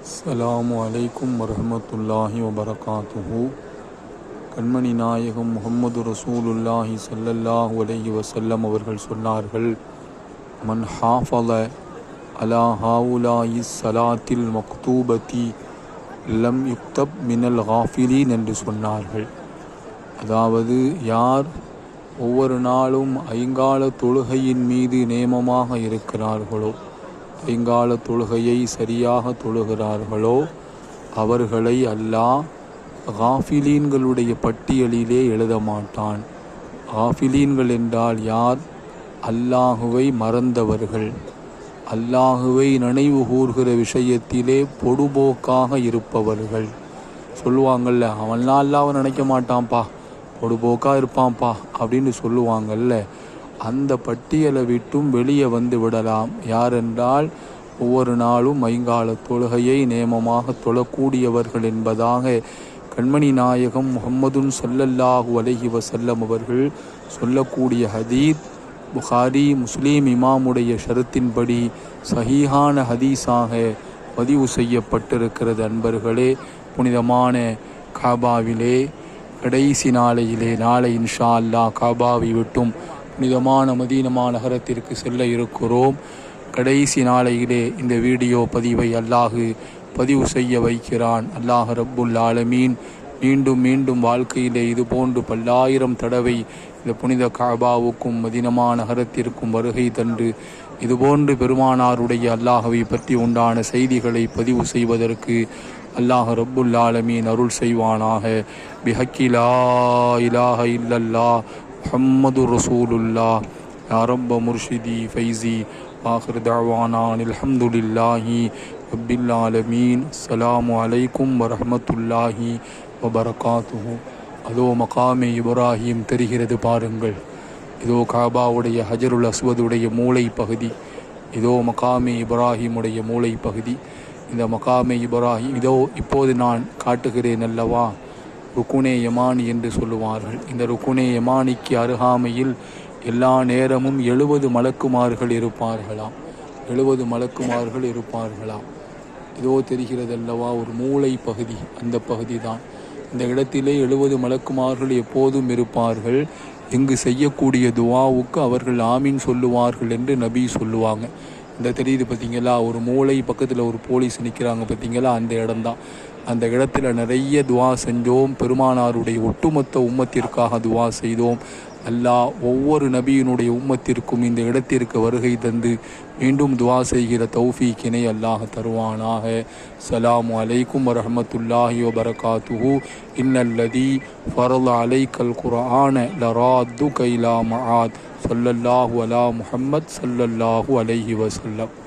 அஸ்லாம் அலைக்கும் வரமத்துல்லாஹி வபரகாத்துஹு கண்மணி நாயகம் முகமது ரசூலுல்லாஹி ஸல்லல்லாஹு அலைஹி வசல்லம் அவர்கள் சொன்னார்கள் மன் ஹாஃபல அலா ஹாவுலாயி சலாத்தில் மக்தூபதி லம் யுக்தப் மினல் ஹாஃபிலீன் என்று சொன்னார்கள். அதாவது யார் ஒவ்வொரு நாளும் ஐங்கால தொழுகையின் மீது நேமமாக இருக்கிறார்களோ ஐங்கால தொழுகையை சரியாக தொழுகிறார்களோ அவர்களை அல்லாஹ் காஃபிலீன்களுடைய பட்டியலிலே எழுத மாட்டான். காஃபிலீன்கள் என்றால் யார்? அல்லாஹுவை மறந்தவர்கள். அல்லாஹுவை நினைவு கூர்கிற விஷயத்திலே பொடுபோக்காக இருப்பவர்கள். சொல்லுவாங்கல்ல அவன்லாம் அல்லாவை நினைக்க மாட்டான்ப்பா பொடுபோக்காக இருப்பான்ப்பா அப்படின்னு சொல்லுவாங்கல்ல. அந்த பட்டியலை விட்டும் வெளியே வந்து விடலாம். யாரென்றால் ஒவ்வொரு நாளும் ஐங்கால தொழுகையை நேமமாக தொழக்கூடியவர்கள் என்பதாக கண்மணி நாயகம் முகம்மதுன் சல்லல்லாஹு அலைஹி வசல்லம் அவர்கள் சொல்லக்கூடிய ஹதீத் புகாரி முஸ்லீம் இமாமுடைய ஷரத்தின்படி சஹீஹான ஹதீஸாக பதிவு செய்யப்பட்டிருக்கிறது அன்பர்களே. புனிதமான காபாவிலே கடைசி நாளையிலே நாளை இன்ஷா அல்லாஹ் காபாவை விட்டும் புனிதமான மதீனமா நகரத்திற்கு செல்ல இருக்கிறோம். கடைசி நாளையிலே இந்த வீடியோ பதிவை அல்லாஹு பதிவு செய்ய வைக்கிறான். அல்லாஹ் ரப்புல் ஆலமீன். மீண்டும் மீண்டும் வாழ்க்கையிலே இது போன்று பல்லாயிரம் தடவை இந்த புனித காபாவுக்கும் மதினமா நகரத்திற்கும் வருகை தந்து இதுபோன்று பெருமானாருடைய அல்லாஹவை பற்றி உண்டான செய்திகளை பதிவு செய்வதற்கு அல்லாஹ் ரப்புல் ஆலமீன் அருள் செய்வானாக. பிஹக்கிலா இலாஹ இல்லல்லா முஹம்மது ரசூலுல்லா யா ரப்ப முர்ஷிதி ஃபைசி الحمد لله رب العالمين السلام عليكم ورحمة الله وبركاته அதோ மகாமே இப்ராஹிம் தெரிகிறது பாருங்கள். இதோ காபாவுடைய ஹஜருல் அஸ்வதுடைய மூளை பகுதி இதோ மகாமே இப்ராஹிமுடைய மூளை பகுதி இந்த மகாமே இப்ராஹிம் இதோ இப்போது நான் காட்டுகிறேன் அல்லவா? ருக்குனே யமானி என்று சொல்லுவார்கள். இந்த ருக்குனே யமானிக்கு அருகாமையில் எல்லா நேரமும் எழுபது மலக்குமார்கள் இருப்பார்களாம். எழுபது மலக்குமார்கள் இருப்பார்களாம். இதோ தெரிகிறதல்லவா ஒரு மூளை பகுதி அந்த பகுதி தான் இந்த இடத்திலே எழுபது மலக்குமார்கள் எப்போதும் இருப்பார்கள். இங்கு செய்யக்கூடிய துவாவுக்கு அவர்கள் ஆமீன் சொல்லுவார்கள் என்று நபி சொல்லுவாங்க. இந்த தெரியுது பார்த்தீங்களா? ஒரு மூளை பக்கத்தில் ஒரு போலீஸ் நிற்கிறாங்க பார்த்தீங்களா? அந்த இடம்தான். அந்த இடத்துல நிறைய துவா செஞ்சோம். பெருமானாருடைய ஒட்டுமொத்த உம்மத்திற்காக துவா செய்தோம். அல்லாஹ் ஒவ்வொரு நபியினுடைய உம்மத்திற்கும் இந்த இடத்திற்கு வருகை தந்து மீண்டும் துவா செய்கிற தௌஃபீக்கினை அல்லாஹ் தருவானாக. சலாம் அலைக்கும் வரஹமத்துல்லாஹி வபரகாத்துஹு. இன்னல்லதி ஃபரல் அலைக்கல் குரான லராத்து கைலா மஹாத் சொல்லல்லாஹு அலா முஹம்மத் சல்லல்லாஹு அலைஹி வசல்லம்